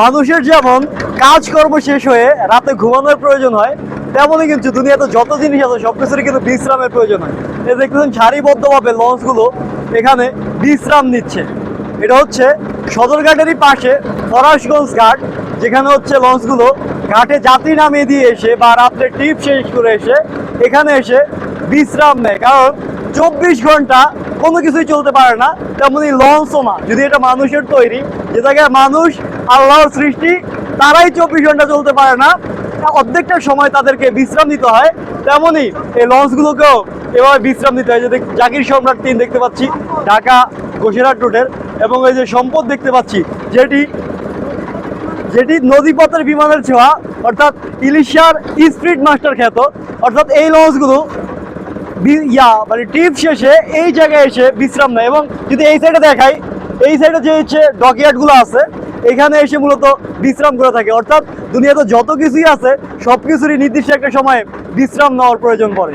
মানুষের যেমন কাজকর্ম শেষ হয়ে রাতে ঘুমানোর প্রয়োজন হয়, তেমনই কিন্তু দুনিয়াতে যত জিনিস আছে সব কিছুরই কিন্তু বিশ্রামের প্রয়োজন হয়। এই দেখতেছেন, সারিবদ্ধভাবে লঞ্চগুলো এখানে বিশ্রাম নিচ্ছে। এটা হচ্ছে সদরঘাটেরই পাশে ফরাসগঞ্জ ঘাট, যেখানে হচ্ছে লঞ্চগুলো ঘাটে যাত্রী নামিয়ে দিয়ে এসে বা রাত্রে ট্রিপ শেষ করে এসে এখানে এসে বিশ্রাম নেয়। কারণ চব্বিশ ঘণ্টা কোনো কিছুই চলতে পারে না, তেমনি লঞ্চও না। যদি এটা মানুষের তৈরি, যে জায়গায় মানুষ আল্লাহর সৃষ্টি, তারাই চব্বিশ ঘণ্টা চলতে পারে না অর্ধেকটা সময় তাদেরকে বিশ্রাম দিতে হয়। তেমনি এই লঞ্চগুলোকেও এভাবে বিশ্রাম দিতে হয়। যে জাকির সম্রাট তিন দেখতে পাচ্ছি, ঢাকা গোসেরাট রুটের এবং এই যে সম্পদ দেখতে পাচ্ছি, যেটি যেটি নদীপথের বিমানের ছোঁয়া, অর্থাৎ ইলিশার স্পিড মাস্টার খ্যাত, অর্থাৎ এই লঞ্চগুলো ইয়া মানে ট্রিপ শেষে এই জায়গায় এসে বিশ্রাম নেয় এবং যদি এই সাইডে দেখাই, এই সাইডে যে হচ্ছে ডকইয়ার্ডগুলো আছে, এখানে এসে মূলত বিশ্রাম করে থাকে। অর্থাৎ দুনিয়াতে যত কিছুই আছে সব কিছুরই নির্দিষ্ট একটা সময়ে বিশ্রাম নেওয়ার প্রয়োজন পড়ে।